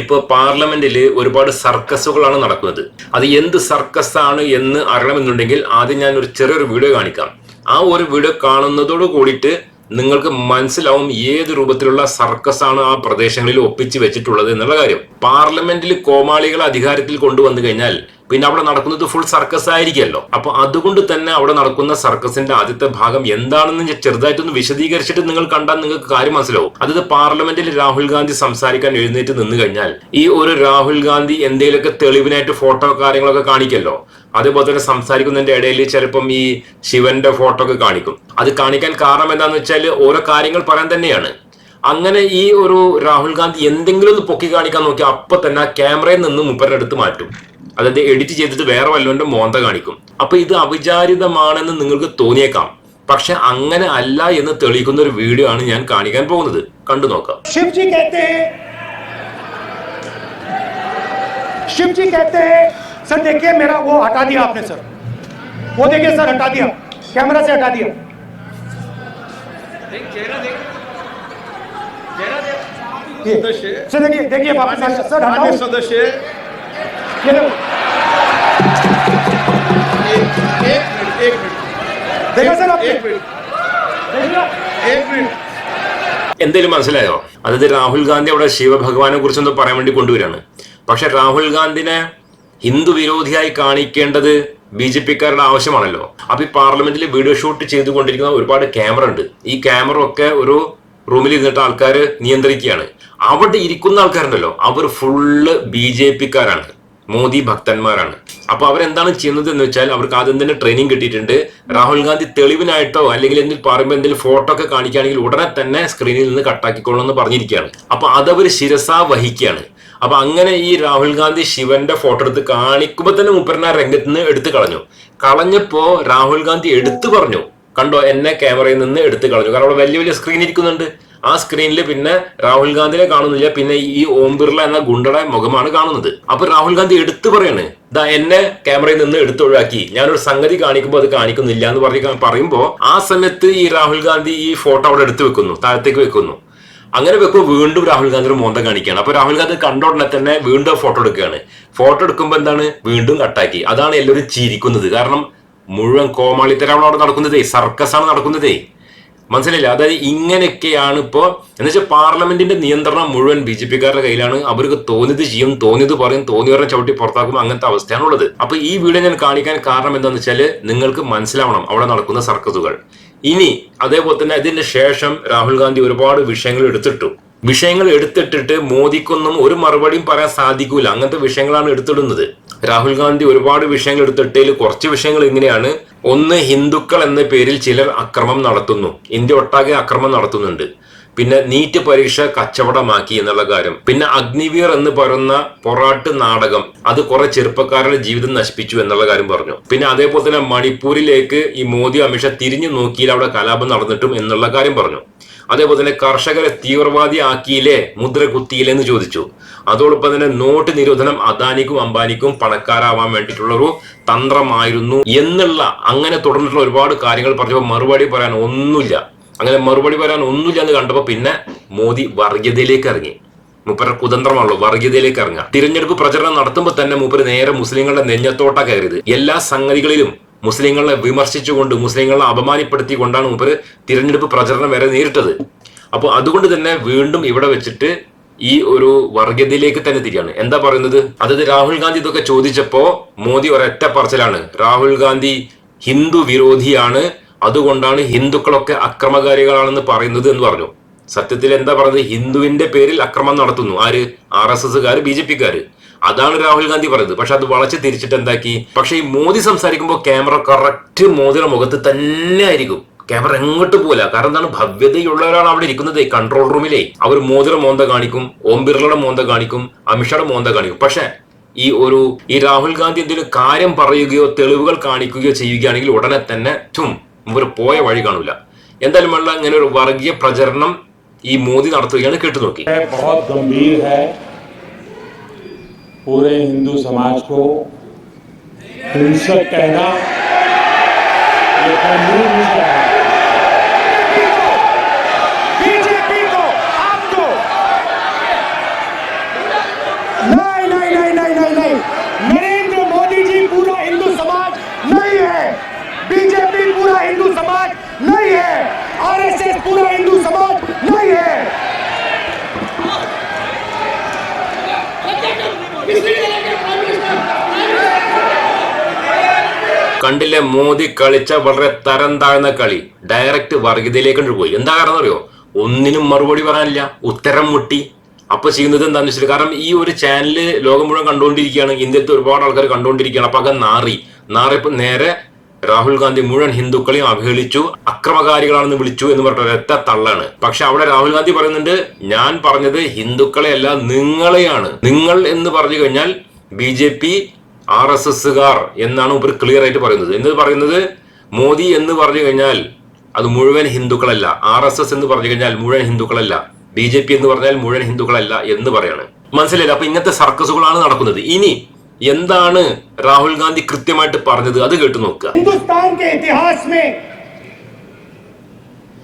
ഇപ്പൊ പാർലമെന്റിൽ ഒരുപാട് സർക്കസുകളാണ് നടക്കുന്നത്. അത് എന്ത് സർക്കസ് ആണ് എന്ന് അറിയണമെന്നുണ്ടെങ്കിൽ ആദ്യം ഞാൻ ഒരു ചെറിയൊരു വീഡിയോ കാണിക്കാം. ആ ഒരു വീഡിയോ കാണുന്നതോട് കൂടിയിട്ട് നിങ്ങൾക്ക് മനസ്സിലാവും ഏത് രൂപത്തിലുള്ള സർക്കസ് ആണ് ആ പ്രദേശങ്ങളിൽ ഒപ്പിച്ച് വെച്ചിട്ടുള്ളത് എന്നുള്ള കാര്യം. പാർലമെന്റിൽ കോമാളികളെ അധികാരത്തിൽ കൊണ്ടുവന്നു കഴിഞ്ഞാൽ പിന്നെ അവിടെ നടക്കുന്നത് ഫുൾ സർക്കസ് ആയിരിക്കുമല്ലോ. അപ്പൊ അതുകൊണ്ട് തന്നെ അവിടെ നടക്കുന്ന സർക്കസിന്റെ ആദ്യത്തെ ഭാഗം എന്താണെന്ന് ചെറുതായിട്ടൊന്ന് വിശദീകരിച്ചിട്ട് നിങ്ങൾ കണ്ടാൽ നിങ്ങൾക്ക് കാര്യം മനസ്സിലാവും. അതായത് പാർലമെന്റിൽ രാഹുൽ ഗാന്ധി സംസാരിക്കാൻ എഴുന്നേറ്റ് നിന്ന് കഴിഞ്ഞാൽ ഈ ഒരു രാഹുൽ ഗാന്ധി എന്തെങ്കിലുമൊക്കെ തെളിവിനായിട്ട് ഫോട്ടോ കാര്യങ്ങളൊക്കെ കാണിക്കല്ലോ അതേപോലെ തന്നെ സംസാരിക്കുന്നതിന്റെ ഇടയിൽ ചിലപ്പം ഈ ശിവന്റെ ഫോട്ടോ ഒക്കെ കാണിക്കും. അത് കാണിക്കാൻ കാരണം എന്താണെന്ന് വെച്ചാൽ ഓരോ കാര്യങ്ങൾ പറയാൻ തന്നെയാണ്. അങ്ങനെ ഈ ഒരു രാഹുൽ ഗാന്ധി എന്തെങ്കിലും ഒന്ന് പൊക്കി കാണിക്കാൻ നോക്കി അപ്പൊ തന്നെ ആ ക്യാമറയിൽ നിന്ന് മുപ്പരുടെ മാറ്റും. അതായത് എഡിറ്റ് ചെയ്തിട്ട് വേറെ വല്ലവന്റെ മോന്ത കാണിക്കും അപ്പൊ ഇത് അവിചാരിതമാണെന്ന് നിങ്ങൾക്ക് തോന്നിയേക്കാം പക്ഷെ അങ്ങനെ അല്ല എന്ന് തെളിയിക്കുന്ന ഒരു വീഡിയോ ആണ് ഞാൻ കാണിക്കാൻ പോകുന്നത് കണ്ടു നോക്കാം शिव जी कहते हैं शिव जी कहते हैं सर देखिए मेरा वो हटा दिया आपने सर वो देखिए सर हटा दिया कैमरा से हटा दिया देख चेहरा देख चेहरा देख ये सदस्य सर देखिए देखिए वापस आ गया। सर मान्य हटाओ सदस्य എന്തേലും മനസ്സിലായോ? അതായത് രാഹുൽ ഗാന്ധി അവിടെ ശിവഭഗവാനെ കുറിച്ചൊന്ന് പറയാൻ വേണ്ടി കൊണ്ടുവരാണ് പക്ഷെ രാഹുൽ ഗാന്ധിനെ ഹിന്ദു വിരോധിയായി കാണിക്കേണ്ടത് ബി ജെ പിക്കാരുടെ ആവശ്യമാണല്ലോ. അപ്പൊ ഈ പാർലമെന്റിൽ വീഡിയോ ഷൂട്ട് ചെയ്തുകൊണ്ടിരിക്കുന്ന ഒരുപാട് ക്യാമറ ഉണ്ട്. ഈ ക്യാമറ ഒക്കെ ഒരു റൂമിൽ ഇരുന്നിട്ട് ആൾക്കാർ നിയന്ത്രിക്കുകയാണ്. അവിടെ ഇരിക്കുന്ന ആൾക്കാരുണ്ടല്ലോ. അവർ ഫുള്ള് ബി ജെ പിക്കാരാണ്. മോദി ഭക്തന്മാരാണ്. അപ്പൊ അവരെന്താണ് ചെയ്യുന്നത് എന്ന് വെച്ചാൽ അവർക്ക് ആദ്യം തന്നെ ട്രെയിനിങ് കിട്ടിയിട്ടുണ്ട്. രാഹുൽ ഗാന്ധി തെളിവിനായിട്ടോ അല്ലെങ്കിൽ എന്തിൽ പറയുമ്പോൾ എന്തെങ്കിലും ഫോട്ടോ ഒക്കെ കാണിക്കുകയാണെങ്കിൽ ഉടനെ തന്നെ സ്ക്രീനിൽ നിന്ന് കട്ടാക്കിക്കോളണം എന്ന് പറഞ്ഞിരിക്കുകയാണ്. അപ്പൊ അതവർ ശിരസ വഹിക്കുകയാണ്. അപ്പൊ അങ്ങനെ ഈ രാഹുൽ ഗാന്ധി ശിവന്റെ ഫോട്ടോ എടുത്ത് കാണിക്കുമ്പോൾ തന്നെ മുപ്പരന രംഗത്ത് നിന്ന് എടുത്തു കളഞ്ഞു. കളഞ്ഞപ്പോ രാഹുൽ ഗാന്ധി എടുത്തു പറഞ്ഞു. കണ്ടോ എന്നെ ക്യാമറയിൽ നിന്ന് എടുത്തു കളഞ്ഞു. കാരണം അവിടെ വലിയ വലിയ സ്ക്രീൻ ഇരിക്കുന്നുണ്ട്. ആ സ്ക്രീനിൽ പിന്നെ രാഹുൽ ഗാന്ധിനെ കാണുന്നില്ല. പിന്നെ ഈ ഓം ബിർള എന്ന ഗുണ്ടയുടെ മുഖമാണ് കാണുന്നത്. അപ്പൊ രാഹുൽ ഗാന്ധി എടുത്തു പറയാണ് ദാ എന്നെ ക്യാമറയിൽ നിന്ന് എടുത്തൊഴിവാക്കി. ഞാനൊരു സംഗതി കാണിക്കുമ്പോൾ അത് കാണിക്കുന്നില്ല എന്ന് പറഞ്ഞ് പറയുമ്പോൾ ആ സമയത്ത് ഈ രാഹുൽ ഗാന്ധി ഈ ഫോട്ടോ അവിടെ എടുത്തു വെക്കുന്നു താഴത്തേക്ക് വെക്കുന്നു. അങ്ങനെ വെക്കുമ്പോൾ വീണ്ടും രാഹുൽ ഗാന്ധിയുടെ മോന്ത കാണിക്കുകയാണ്. അപ്പൊ രാഹുൽ ഗാന്ധി കണ്ട ഉടനെ തന്നെ വീണ്ടും ഫോട്ടോ എടുക്കുകയാണ്. ഫോട്ടോ എടുക്കുമ്പോൾ എന്താണ്? വീണ്ടും കട്ടാക്കി. അതാണ് എല്ലാവരും ചിരിക്കുന്നത്. കാരണം മുഴുവൻ കോമാളിത്തരമാണ് അവിടെ നടക്കുന്നതേ സർക്കസ് ആണ് നടക്കുന്നതേ. മനസ്സിലായില്ല? അതായത് ഇങ്ങനെയൊക്കെയാണ് ഇപ്പോൾ എന്ന് വെച്ചാൽ പാർലമെന്റിന്റെ നിയന്ത്രണം മുഴുവൻ ബി ജെ പിക്കാരുടെ കയ്യിലാണ്. അവർക്ക് തോന്നിയത് ചെയ്യും തോന്നിയത് പറയും തോന്നിയവരെ ചവിട്ടി പുറത്താക്കും അങ്ങനത്തെ അവസ്ഥയാണ് ഉള്ളത്. അപ്പൊ ഈ വീഡിയോ ഞാൻ കാണിക്കാൻ കാരണം എന്താണെന്ന് വെച്ചാൽ നിങ്ങൾക്ക് മനസ്സിലാവണം അവിടെ നടക്കുന്ന സർക്കസുകൾ. ഇനി അതേപോലെ തന്നെ ഇതിന് ശേഷം രാഹുൽ ഗാന്ധി ഒരുപാട് വിഷയങ്ങൾ എടുത്തിട്ടു. വിഷയങ്ങൾ എടുത്തിട്ടിട്ട് മോദിക്കൊന്നും ഒരു മറുപടിയും പറയാൻ സാധിക്കൂല. അങ്ങനത്തെ വിഷയങ്ങളാണ് എടുത്തിടുന്നത്. രാഹുൽ ഗാന്ധി ഒരുപാട് വിഷയങ്ങൾ എടുത്തിട്ടതിൽ കുറച്ച് വിഷയങ്ങൾ ഇങ്ങനെയാണ്. ഒന്ന് ഹിന്ദുക്കൾ എന്ന പേരിൽ ചിലർ അക്രമം നടത്തുന്നു. ഇന്ത്യ ഒട്ടാകെ അക്രമം നടത്തുന്നുണ്ട്. പിന്നെ നീറ്റ് പരീക്ഷ കച്ചവടമാക്കി എന്നുള്ള കാര്യം. പിന്നെ അഗ്നിവീർ എന്ന് പറയുന്ന പൊറാട്ട് നാടകം അത് കുറെ ചെറുപ്പക്കാരുടെ ജീവിതം നശിപ്പിച്ചു എന്നുള്ള കാര്യം പറഞ്ഞു. പിന്നെ അതേപോലെ തന്നെ മണിപ്പൂരിലേക്ക് ഈ മോദി അമിത്ഷാ തിരിഞ്ഞു നോക്കിയിൽ അവിടെ കലാപം നടന്നിട്ടും എന്നുള്ള കാര്യം പറഞ്ഞു. അതേപോലെ തന്നെ കർഷകരെ തീവ്രവാദി ആക്കിയില്ലേ മുദ്ര കുത്തിയില്ലേ എന്ന് ചോദിച്ചു. അതോടൊപ്പം തന്നെ നോട്ട് നിരോധനം അദാനിക്കും അംബാനിക്കും പണക്കാരാവാൻ വേണ്ടിയിട്ടുള്ള ഒരു തന്ത്രമായിരുന്നു എന്നുള്ള അങ്ങനെ തുടർന്നിട്ടുള്ള ഒരുപാട് കാര്യങ്ങൾ പറഞ്ഞപ്പോൾ മറുപടി പറയാൻ ഒന്നുമില്ല. അങ്ങനെ മറുപടി പറയാൻ ഒന്നുമില്ല എന്ന് കണ്ടപ്പോൾ പിന്നെ മോദി വർഗീയതയിലേക്ക് ഇറങ്ങി. മൂപ്പരുടെ കുതന്ത്രമാണല്ലോ വർഗീയതയിലേക്ക് ഇറങ്ങുക. തിരഞ്ഞെടുപ്പ് പ്രചരണം നടത്തുമ്പോൾ തന്നെ മൂപ്പര് നേരെ മുസ്ലിങ്ങളുടെ നെഞ്ഞത്തോട്ട കയറിയത്. എല്ലാ സംഗതികളിലും മുസ്ലിങ്ങളെ വിമർശിച്ചുകൊണ്ട് മുസ്ലിങ്ങളെ അപമാനപ്പെടുത്തിക്കൊണ്ടാണ് മൂപ്പര് തിരഞ്ഞെടുപ്പ് പ്രചരണം വരെ നേരിട്ടത്. അപ്പോൾ അതുകൊണ്ട് തന്നെ വീണ്ടും ഇവിടെ വെച്ചിട്ട് ഈ ഒരു വർഗീയതയിലേക്ക് തന്നെ തിരിയാണ്. എന്താ പറയുന്നത്? അതായത് രാഹുൽ ഗാന്ധി ഇതൊക്കെ ചോദിച്ചപ്പോൾ മോദി ഒരൊറ്റ പറച്ചിലാണ്. രാഹുൽ ഗാന്ധി ഹിന്ദു വിരോധിയാണ്. അതുകൊണ്ടാണ് ഹിന്ദുക്കളൊക്കെ അക്രമകാരികളാണെന്ന് പറയുന്നത് എന്ന് പറഞ്ഞു. സത്യത്തിൽ എന്താ പറയുന്നത്? ഹിന്ദുവിന്റെ പേരിൽ അക്രമം നടത്തുന്നു. ആര്? ആർ എസ് എസ്സുകാർ ബി ജെ പിക്കാര്. അതാണ് രാഹുൽ ഗാന്ധി പറയുന്നത്. പക്ഷെ അത് വളച്ച് തിരിച്ചിട്ട് എന്താക്കി? പക്ഷെ ഈ മോദി സംസാരിക്കുമ്പോൾ ക്യാമറ കറക്റ്റ് മോദിയുടെ മുഖത്ത് തന്നെ ആയിരിക്കും. ക്യാമറ എങ്ങോട്ട് പോല കാരണം എന്താണ്? ഭവ്യതയുള്ള അവിടെ ഇരിക്കുന്നത്. കൺട്രോൾ റൂമിലെ അവർ മോദിയുടെ മോന്ത കാണിക്കും ഓം ബിർളയുടെ മോന്ത കാണിക്കും അമിഷയുടെ മോന്ത കാണിക്കും. പക്ഷെ ഈ ഒരു ഈ രാഹുൽ ഗാന്ധി എന്തെങ്കിലും കാര്യം പറയുകയോ തെളിവുകൾ കാണിക്കുകയോ ചെയ്യുകയാണെങ്കിൽ ഉടനെ തന്നെ ചും ഇവർ പോയ വഴി കാണൂല. എന്തായാലും വേണ്ട ഇങ്ങനെ ഒരു വർഗീയ പ്രചരണം ഈ മോദി നടത്തുകയാണ് കേട്ടു നോക്കി पूरे हिंदू समाज को हिंसक कहना ये कानून है। കണ്ടില്ലേ? മോദി കളിച്ച വളരെ തരം താഴ്ന്ന കളി. ഡയറക്റ്റ് വർഗീയതയിലേക്ക് പോയി. എന്താ കാരണം അറിയോ? ഒന്നിനും മറുപടി പറയാനില്ല. ഉത്തരം മുട്ടി. അപ്പൊ ചെയ്യുന്നത് എന്താണെന്ന് വെച്ചാൽ കാരണം ഈ ഒരു ചാനൽ ലോകം മുഴുവൻ കണ്ടുകൊണ്ടിരിക്കുകയാണ്. ഇന്ത്യത്തെ ഒരുപാട് ആൾക്കാർ കണ്ടുകൊണ്ടിരിക്കുകയാണ്. അപ്പൊ അത് നാറി. നാറിയപ്പോ നേരെ രാഹുൽ ഗാന്ധി മുഴുവൻ ഹിന്ദുക്കളെയും അവഹേളിച്ചു അക്രമകാരികളാണെന്ന് വിളിച്ചു എന്ന് പറഞ്ഞ ഒരൊറ്റ തള്ളാണ്. പക്ഷെ അവിടെ രാഹുൽ ഗാന്ധി പറയുന്നുണ്ട് ഞാൻ പറഞ്ഞത് ഹിന്ദുക്കളെയല്ല നിങ്ങളെയാണ്. നിങ്ങൾ എന്ന് പറഞ്ഞു കഴിഞ്ഞാൽ B J P R S എസ്സുകാർ എന്നാണ് ഇവർ ക്ലിയർ ആയിട്ട് പറയുന്നത് എന്ന് പറയുന്നത് മോദി എന്ന് പറഞ്ഞു കഴിഞ്ഞാൽ അത് മുഴുവൻ ഹിന്ദുക്കളല്ല ആർ എസ് എസ് എന്ന് പറഞ്ഞു കഴിഞ്ഞാൽ മുഴുവൻ ഹിന്ദുക്കളല്ല ബി ജെ പി എന്ന് പറഞ്ഞാൽ മുഴുവൻ ഹിന്ദുക്കളല്ല എന്ന് പറയാണ് മനസ്സിലായില്ല അപ്പൊ ഇങ്ങനത്തെ സർക്കസുകളാണ് നടക്കുന്നത് ഇനി എന്താണ് രാഹുൽ ഗാന്ധി കൃത്യമായിട്ട് പറഞ്ഞത് അത് കേട്ടു നോക്കുക हिंदुस्तान के इतिहास में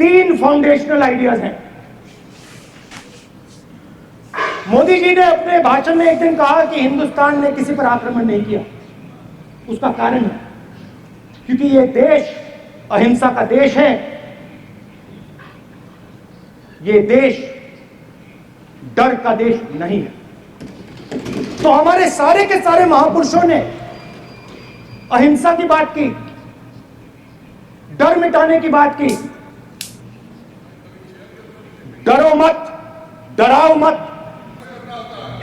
तीन फाउंडेशनल आइडियाज हैं मोदी जी ने अपने भाषण में एक दिन कहा कि हिंदुस्तान ने किसी पर आक्रमण नहीं किया। उसका कारण है, क्योंकि ये देश अहिंसा का देश है। ये देश डर का देश नहीं है। तो हमारे सारे के सारे महापुरुषों ने अहिंसा की बात की, डर मिटाने की बात की। डरो मत, डराओ मत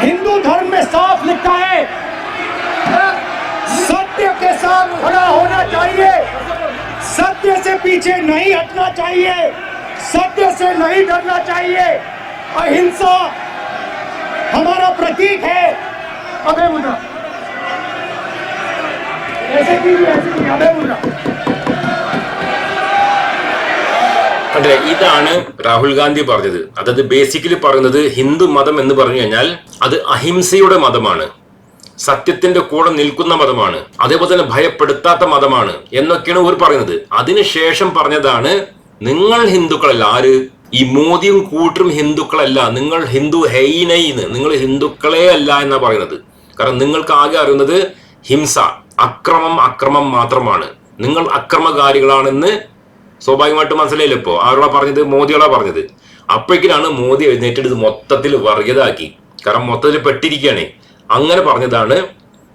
हिंदू धर्म में साफ़ लिखा है, सत्य के साथ खड़ा होना चाहिए। सत्य से पीछे नहीं हटना चाहिए, सत्य से नहीं डरना चाहिए। अहिंसा हमारा प्रतीक है। अभय मुद्रा ऐसे की ऐसे की अभय मुद्रा കണ്ടില്ലേ ഇതാണ് രാഹുൽ ഗാന്ധി പറഞ്ഞത്. അതായത് ബേസിക്കലി പറയുന്നത് ഹിന്ദു മതം എന്ന് പറഞ്ഞു കഴിഞ്ഞാൽ അത് അഹിംസയുടെ മതമാണ്. സത്യത്തിന്റെ കൂടെ നിൽക്കുന്ന മതമാണ്. അതേപോലെ തന്നെ ഭയപ്പെടുത്താത്ത മതമാണ് എന്നൊക്കെയാണ് ഇവർ പറയുന്നത്. അതിനുശേഷം പറഞ്ഞതാണ് നിങ്ങൾ ഹിന്ദുക്കളല്ല ആര്? ഈ മോദിയും കൂട്ടരും ഹിന്ദുക്കളല്ല. നിങ്ങൾ ഹിന്ദു ഹെയ്നൈന്ന് നിങ്ങൾ ഹിന്ദുക്കളെ അല്ല എന്നാ പറയുന്നത്. കാരണം നിങ്ങൾക്ക് ആകെ അറിയുന്നത് ഹിംസ അക്രമം അക്രമം മാത്രമാണ്. നിങ്ങൾ അക്രമകാരികളാണെന്ന് സ്വാഭാവികമായിട്ടും മനസ്സിലായില്ല ഇപ്പോ? ആരോടാ പറഞ്ഞത്? മോദിയോടാ പറഞ്ഞത്. അപ്പോഴേക്കിനാണ് മോദി എഴുന്നേറ്റത് മൊത്തത്തിൽ വർഗീയതാക്കി. കാരണം മൊത്തത്തിൽ പെട്ടിരിക്കുകയാണ്. അങ്ങനെ പറഞ്ഞതാണ്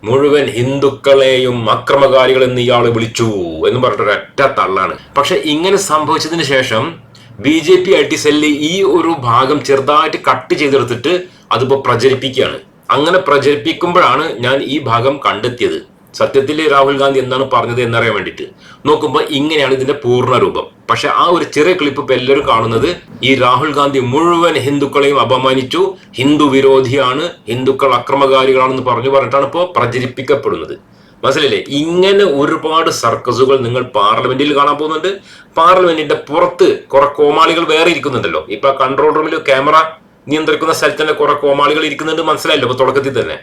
മുഴുവൻ ഹിന്ദുക്കളെയും അക്രമകാരികൾ എന്ന് ഇയാൾ വിളിച്ചു എന്ന് പറഞ്ഞിട്ട് ഒരൊറ്റ തള്ളാണ്. പക്ഷെ ഇങ്ങനെ സംഭവിച്ചതിന് ശേഷം B J P I T cell ഈ ഒരു ഭാഗം ചെറുതായിട്ട് കട്ട് ചെയ്തെടുത്തിട്ട് അതിപ്പോ പ്രചരിപ്പിക്കുകയാണ്. അങ്ങനെ പ്രചരിപ്പിക്കുമ്പോഴാണ് ഞാൻ ഈ ഭാഗം കണ്ടെത്തിയത്. സത്യത്തിൽ രാഹുൽ ഗാന്ധി എന്താണ് പറഞ്ഞത് എന്നറിയാൻ വേണ്ടിയിട്ട്. നോക്കുമ്പോൾ ഇങ്ങനെയാണ് ഇതിന്റെ പൂർണ രൂപം. പക്ഷെ ആ ഒരു ചെറിയ ക്ലിപ്പ് ഇപ്പൊ എല്ലാവരും കാണുന്നത് ഈ രാഹുൽ ഗാന്ധി മുഴുവൻ ഹിന്ദുക്കളെയും അപമാനിച്ചു. ഹിന്ദു വിരോധിയാണ് ഹിന്ദുക്കൾ അക്രമകാരികളാണെന്ന് പറഞ്ഞു പറഞ്ഞിട്ടാണ് ഇപ്പോൾ പ്രചരിപ്പിക്കപ്പെടുന്നത്. മനസ്സിലല്ലേ ഇങ്ങനെ ഒരുപാട് സർക്കസുകൾ നിങ്ങൾ പാർലമെന്റിൽ കാണാൻ പോകുന്നുണ്ട്. പാർലമെന്റിന്റെ പുറത്ത് കുറെ കോമാളികൾ വേറെ ഇരിക്കുന്നുണ്ടല്ലോ. ഇപ്പൊ കൺട്രോൾ റൂമിൽ ക്യാമറ നിയന്ത്രിക്കുന്ന സ്ഥലത്ത് തന്നെ കുറെ കോമാളികൾ ഇരിക്കുന്നുണ്ട്. മനസ്സിലായല്ലോ? ഇപ്പൊ തുടക്കത്തിൽ തന്നെ.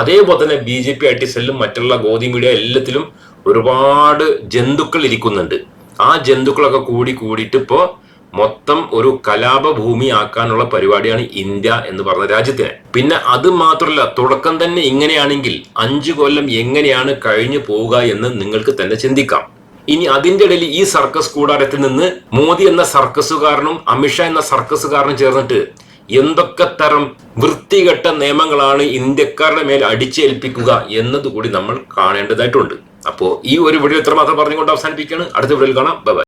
അതേപോലെ തന്നെ B J P I T സെല്ലും മറ്റുള്ള ഗോതി മീഡിയ എല്ലാത്തിലും ഒരുപാട് ജന്തുക്കൾ ഇരിക്കുന്നുണ്ട്. ആ ജന്തുക്കളൊക്കെ കൂടി കൂടിയിട്ട് ഇപ്പോൾ മൊത്തം ഒരു കലാപഭൂമി ആക്കാനുള്ള പരിപാടിയാണ് ഇന്ത്യ എന്ന് പറഞ്ഞ രാജ്യത്തിന്. പിന്നെ അത് മാത്രമല്ല തുടക്കം തന്നെ ഇങ്ങനെയാണെങ്കിൽ അഞ്ചു കൊല്ലം എങ്ങനെയാണ് കഴിഞ്ഞു പോവുക എന്ന് നിങ്ങൾക്ക് തന്നെ ചിന്തിക്കാം. ഇനി അതിന്റെ ഇടയിൽ ഈ സർക്കസ് കൂടാരത്തിൽ നിന്ന് മോദി എന്ന സർക്കസുകാരനും അമിത്ഷാ എന്ന സർക്കസുകാരനും ചേർന്നിട്ട് എന്തൊക്കെ തരം വൃത്തികെട്ട നിയമങ്ങളാണ് ഇന്ത്യക്കാരുടെ മേൽ അടിച്ചേൽപ്പിക്കുക എന്നതുകൂടി നമ്മൾ കാണേണ്ടതായിട്ടുണ്ട്. അപ്പോൾ ഈ ഒരു വീഡിയോ ഇത്രമാത്രം പറഞ്ഞുകൊണ്ട് അവസാനിപ്പിക്കുകയാണ്. അടുത്ത വീഡിയോയിൽ കാണാം. ബൈ